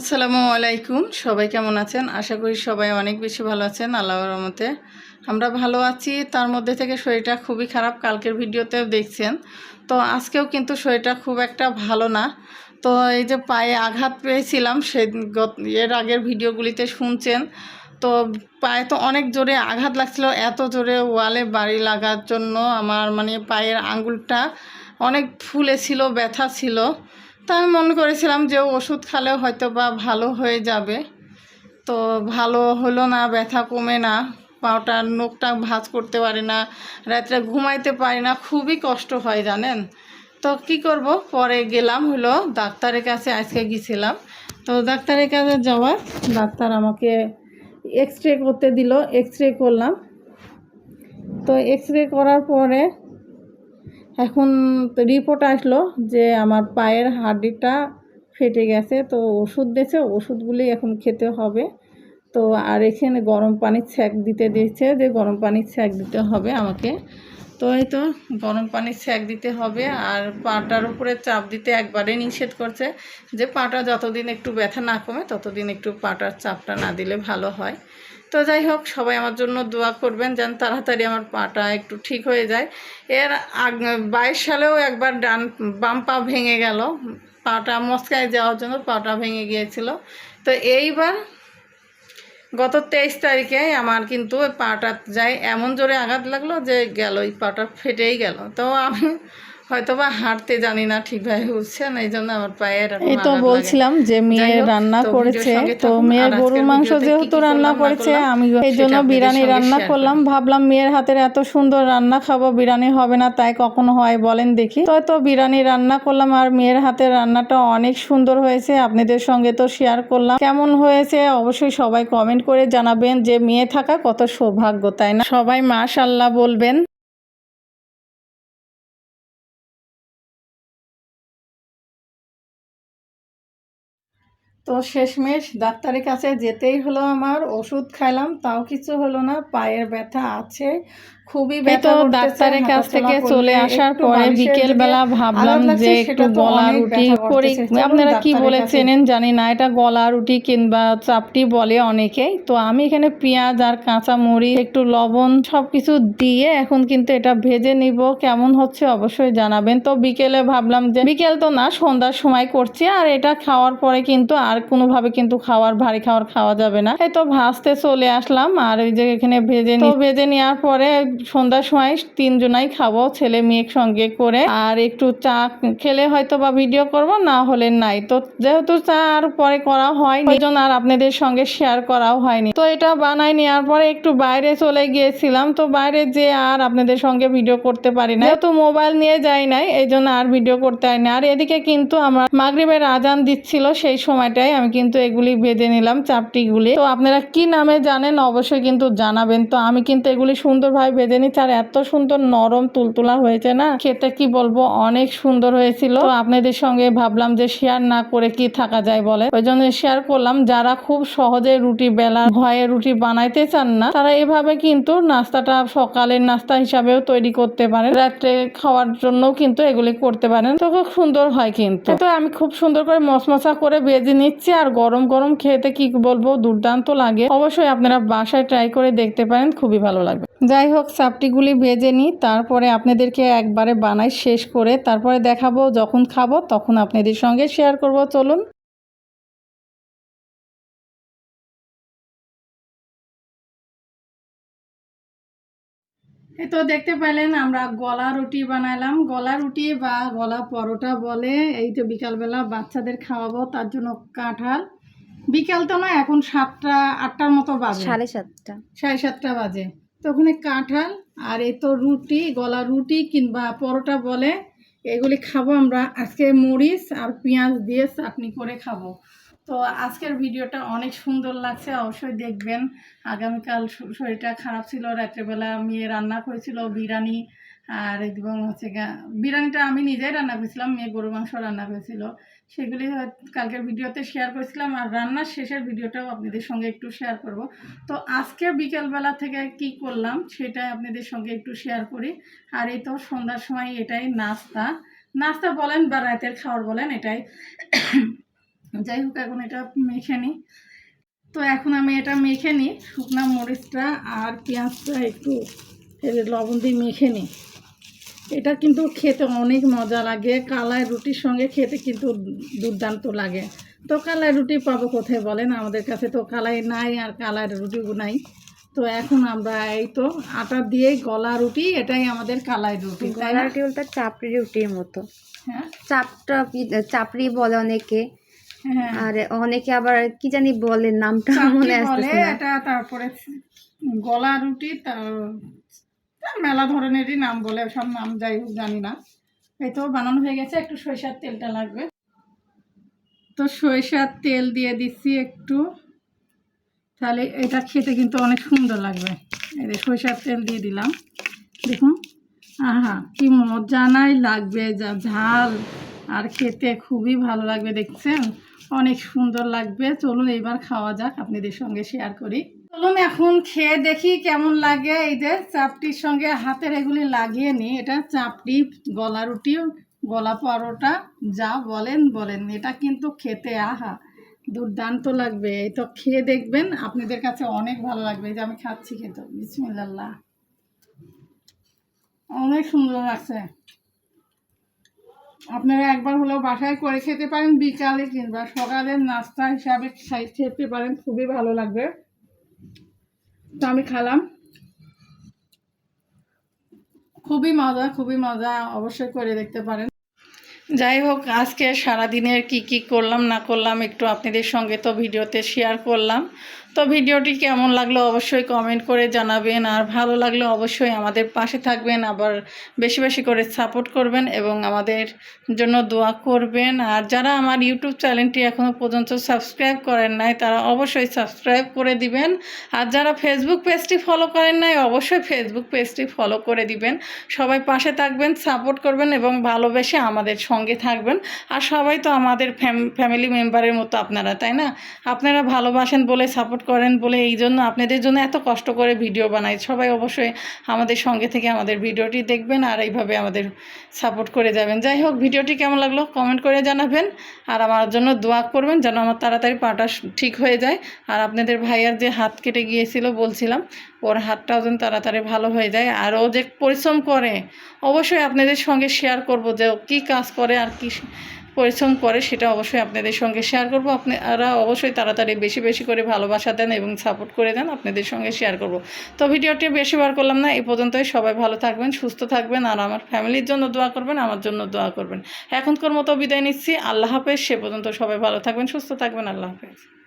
আসসালামু আলাইকুম। সবাই কেমন আছেন? আশা করি সবাই অনেক বেশি ভালো আছেন, আল্লাহর রহমতে। আমরা ভালো আছি, তার মধ্যে থেকে শরীরটা খুবই খারাপ, কালকের ভিডিওতেও দেখছেন। তো আজকেও কিন্তু শরীরটা খুব একটা ভালো না। তো এই যে পায়ে আঘাত পেয়েছিলাম, সে এর আগের ভিডিওগুলিতে শুনছেন। তো পায়ে তো অনেক জোরে আঘাত লাগছিল, এত জোরে ওয়ালে বাড়ি লাগার জন্য আমার মানে পায়ের আঙ্গুলটা অনেক ফুলে ছিল, ব্যথা ছিল। তা আমি মনে করেছিলাম যে ওষুধ খালেও হয়তো বা ভালো হয়ে যাবে। তো ভালো হলো না, ব্যথা কমে না পাওটা নখটা ভাঁজ করতে পারি না, রাত্রে ঘুমাইতে পারি না, খুবই কষ্ট হয় জানেন। তো কি করব? পরে গেলাম হলো ডাক্তারের কাছে, আজকে গেছিলাম। তো ডাক্তারের কাছে যাওয়ার, ডাক্তার আমাকে এক্স রে করতে দিল এক্স রে করলাম। তো এক্স রে করার পরে এখন রিপোর্ট আসলো যে আমার পায়ের হাড্ডিটা ফেটে গেছে, তো ওষুধ দিয়েছে, ওষুধগুলি এখন খেতে হবে। তো আর এখানে গরম পানির ছ্যাঁক দিতে দিয়েছে যে গরম পানির ছ্যাঁক দিতে হবে আমাকে। তো এই তো গরম পানির ছ্যাঁক দিতে হবে আর পাটার উপরে চাপ দিতে একবারে নিষেধ করছে যে পাটা যতদিন একটু ব্যথা না কমে ততদিন একটু পাটার চাপটা না দিলে ভালো হয়। তো যাই হোক, সবাই আমার জন্য দোয়া করবেন যেন তাড়াতাড়ি আমার পাটা একটু ঠিক হয়ে যায়। এর আগ, বাইশ সালেও একবার ডান, বাম পা ভেঙে গেল। পাটা মস্কায় যাওয়ার জন্য পাটা ভেঙে গিয়েছিল। তো এইবার গত তেইশ তারিখে আমার কিন্তু ওই পাটা যায় এমন জোরে আঘাত লাগল যে গেল এই পাটা ফেটেই গেল। তো আমি হয়তো বা হাঁটতে জানি না ঠিকভাবে বুঝছেন? এই জন্য আমার পায়ের এই তো বলছিলাম যে মেয়ে রান্না করেছে তো মেয়ের গরুর মাংস যেহেতু রান্না করেছে আমি এই জন্য বিরিয়ানি রান্না করলাম। ভাবলাম মেয়ের হাতের এত সুন্দর রান্না খাব বিরিয়ানি হবে না তাই কখনো হয় বলেন দেখি। তো তো বিরিয়ানি রান্না করলাম আর মেয়ের হাতের রান্নাটা অনেক সুন্দর হয়েছে আপনাদের সঙ্গে তো শেয়ার করলাম। কেমন হয়েছে অবশ্যই সবাই কমেন্ট করে জানাবেন যে মেয়ে থাকা কত সৌভাগ্য তাই না? সবাই মাশাল্লাহ বলবেন। তো শেষমেশ ডাক্তারের কাছে যেতেই হলো আমার, ওষুধ খাইলাম, তাও কিছু হলো না, পায়ের ব্যথা আছে খুবই তো ডাক্তারের কাছ থেকে চলে আসার পরে বিকেল বেলা ভাবলাম যে একটু গলা রুটি করি। আপনারা কি বলে চেনেন জানি না এটা গলা রুটি কিংবা চাপটি বলে অনেকেই। তো আমি এখানে পেঁয়াজ আর কাঁচা মরিচ একটু লবণ সব কিছু দিয়ে এখন কিন্তু এটা ভেজে নিব। কেমন হচ্ছে অবশ্যই জানাবেন। তো বিকেলে ভাবলাম যে বিকেল তো না সন্ধ্যার সময় করছি আর এটা খাওয়ার পরে কিন্তু আর কোনোভাবে কিন্তু খাওয়ার ভারী খাওয়ার খাওয়া যাবে না। এই তো ভাজতে চলে আসলাম আর ওই যে এখানে ভেজে নি ভেজে নেওয়ার পরে সন্ধ্যার সময় তিনজনাই খাব, ছেলে মেয়ের সঙ্গে করে। আর একটু চা খেলে হয়তো বা ভিডিও করব, না হলে নাই। তো যেহেতু চা আর পরে করা হয়নি ওই জন্য আর আপনাদের সঙ্গে শেয়ার করাও হয়নি। তো এটা বানাই নেওয়ার পরে একটু বাইরে চলে গিয়েছিলাম, তো বাইরে যে আর আপনাদের সঙ্গে ভিডিও করতে পারি না যেহেতু মোবাইল নিয়ে যাই নাই, এই জন্য আর ভিডিও করতে হয় না। আর এদিকে কিন্তু আমার মাগরিবের আজান দিচ্ছিল, সেই সময়টাই আমি কিন্তু এগুলি ভেজে নিলাম, চাপটিগুলি। তো আপনারা কি নামে জানেন, অবশ্যই কিন্তু জানাবেন। তো আমি কিন্তু এগুলি সুন্দরভাবে ভেজে আর এত সুন্দর নরম তুলতুলা হয়েছে না, খেতে কি বলব, অনেক সুন্দর হয়েছিল। তো আপনাদের সঙ্গে ভাবলাম যে শেয়ার না করে কি থাকা যায় বলে ওই জন্য শেয়ার করলাম, যারা খুব সহজে রুটি বেলা ভয়ে রুটি বানাইতে চান না, তারা এভাবে কিন্তু নাস্তাটা সকালের নাস্তা হিসাবেও তৈরি করতে পারেন। রাত্রে খাওয়ার জন্য কিন্তু এগুলি করতে পারেন। তো খুব সুন্দর হয় কিন্তু। তো আমি খুব সুন্দর করে মশমশা করে ভেজে নিচ্ছি, আর গরম গরম খেতে কি বলব, দুর্দান্ত লাগে। অবশ্যই আপনারা বাসায় ট্রাই করে দেখতে পারেন, খুবই ভালো লাগবে। যাই হোক চাপটিগুলি ভেজে নিই তারপরে আপনাদেরকে একবারে বানাই শেষ করে তারপরে দেখাবো যখন খাব তখন আপনাদের সঙ্গে শেয়ার করব চলুন। এই তো দেখতে পেলেন আমরা গলা রুটি বানালাম গলা রুটি বা গলা পরোটা বলে এই তো বিকালবেলা বাচ্চাদের খাওয়াবো তার জন্য কাঁঠাল। বিকাল তো না এখন সাতটা আটটার মতো বাজে। সাড়ে সাতটা। সাড়ে সাতটা বাজে। তো ওখানে কাঁঠাল আর এ তো রুটি, গলা রুটি কিংবা পরোটা বলে। এগুলি খাব আমরা। আজকে মরিচ আর পেঁয়াজ দিয়ে চাটনি করে খাব। তো আজকের ভিডিওটা অনেক সুন্দর লাগছে, অবশ্যই দেখবেন। আগামীকাল শরীরটা খারাপ ছিল, রাত্রেবেলা মেয়ে রান্না করেছিল বিরিয়ানি। আর এবং হচ্ছে বিরিয়ানিটা আমি নিজেই রান্না করেছিলাম মেয়ে গরু মাংস রান্না করেছিল। সেগুলি কালকের ভিডিওতে শেয়ার করেছিলাম আর রান্নার শেষের ভিডিওটাও আপনাদের সঙ্গে একটু শেয়ার করব। তো আজকে বিকেলবেলা থেকে কি করলাম সেটা আপনাদের সঙ্গে একটু শেয়ার করি। আর এই তো সন্ধ্যার সময় এটাই নাস্তা। নাস্তা বলেন বা রাতের খাওয়ার বলেন এটাই। যাই হোক, এখন এটা মেখে নিই। তো এখন আমি এটা মেখে নিই। শুকনা মরিচটা আর পেঁয়াজটা একটু লবণ দিয়ে মেখে নিই। এটা কিন্তু খেতে অনেক মজা লাগে। কালাই রুটির সঙ্গে খেতে কিন্তু দুর্দান্ত লাগে। তো কালাই রুটি পাবো কোথায় বলেন? আমাদের কাছে তো কালাই নাই আর কালার রুটিও নাই। তো এখন আমরা এই তো আটা দিয়েই গলা রুটি এটাই আমাদের কালাই রুটি গলা রুটি বলতে চাপড়ি রুটির মতো। হ্যাঁ? চাপটা চাপড়ি বলে অনেকে। হ্যাঁ। আর অনেকে আবার কি জানি বলে নামটা মনে না। এটা তারপরে গলা রুটি তার মেলা ধরনেরই নাম বলে, সব নাম যাই হোক জানি না। এই তো বানানো হয়ে গেছে, একটু সরিষার তেলটা লাগবে। তো সরিষার তেল দিয়ে দিচ্ছি একটু। তাহলে এটা খেতে কিন্তু অনেক সুন্দর লাগবে। এই যে সরিষার তেল দিয়ে দিলাম। দেখুন, আহা, কি মজা নাই লাগবে, যা ঝাল। আর খেতে খুবই ভালো লাগবে, দেখছেন? অনেক সুন্দর লাগবে। চলুন এবার খাওয়া যাক, আপনাদের সঙ্গে শেয়ার করি। চলুন এখন খেয়ে দেখি কেমন লাগে। এই যে চাপটির সঙ্গে হাতের এগুলি লাগিয়ে নিই। এটা চাপটি, গলা রুটি, গলা পরোটা, যা বলেন বলেন, এটা কিন্তু খেতে, আহা, দুর্দান্ত লাগবে। এই তো খেয়ে দেখবেন, আপনাদের কাছে অনেক ভালো লাগবে। এই যে আমি খাচ্ছি খেতে। বিসমিল্লাহ। অনেক সুন্দর লাগছে। আপনারা একবার হলেও বাসায় করে খেতে পারেন, বিকালে কিংবা সকালের নাস্তা হিসাবে খেতে পারেন, খুবই ভালো লাগবে। তো আমি খেলাম। খুবই মজা খুবই মজা অবশ্যই করে দেখতে পারেন। যাই হোক, আজকে সারাদিনের কি কি করলাম, না করলাম, একটু আপনাদের সঙ্গে তো ভিডিওতে শেয়ার করলাম। তো ভিডিওটি কেমন লাগল অবশ্যই কমেন্ট করে জানাবেন, আর ভালো লাগলে অবশ্যই আমাদের পাশে থাকবেন, আবার বেশি বেশি করে সাপোর্ট করবেন এবং আমাদের জন্য দোয়া করবেন। আর যারা আমার ইউটিউব চ্যানেলটি এখনও পর্যন্ত সাবস্ক্রাইব করেন নাই, তারা অবশ্যই সাবস্ক্রাইব করে দিবেন। আর যারা ফেসবুক পেজটি ফলো করেন নাই, অবশ্যই ফেসবুক পেজটি ফলো করে দিবেন। সবাই পাশে থাকবেন সাপোর্ট করবেন এবং ভালোবেসে আমাদের সঙ্গে থাকবেন। আর সবাই তো আমাদের ফ্যামিলি মেম্বারের মতো আপনারা, তাই না? আপনারা ভালোবাসেন বলে, সাপোর্ট করেন বলে, এই জন্য আপনাদের জন্য এত কষ্ট করে ভিডিও বানাই। সবাই অবশ্যই আমাদের সঙ্গে থেকে আমাদের ভিডিওটি দেখবেন আর এইভাবে আমাদের সাপোর্ট করে যাবেন। যাই হোক, ভিডিওটি কেমন লাগল কমেন্ট করে জানাবেন। আর আমার জন্য দোয়া করবেন যেন আমার তাড়াতাড়ি পাটা ঠিক হয়ে যায়। আর আপনাদের ভাইয়ার যে হাত কেটে গিয়েছিল বলছিলাম ওর হাতটাও যেন তাড়াতাড়ি ভালো হয়ে যায়। আর ও যে পরিশ্রম করে, অবশ্যই আপনাদের সঙ্গে শেয়ার করব যে ও কী কাজ করে আর কী পরিশ্রম করে, সেটা অবশ্যই আপনাদের সঙ্গে শেয়ার করব। আপনারা অবশ্যই তাড়াতাড়ি বেশি বেশি করে ভালোবাসা দেন এবং সাপোর্ট করে দেন, আপনাদের সঙ্গে শেয়ার করব। তো ভিডিওটি বেশি বার করলাম না এই পর্যন্তই। সবাই ভালো থাকবেন, সুস্থ থাকবেন আর আমার ফ্যামিলির জন্য দোয়া করবেন, আমার জন্য দোয়া করবেন। এখনকার মতো বিদায় নিচ্ছি। আল্লাহ হাফেজ। সে পর্যন্ত সবাই ভালো থাকবেন, সুস্থ থাকবেন। আল্লাহ হাফেজ।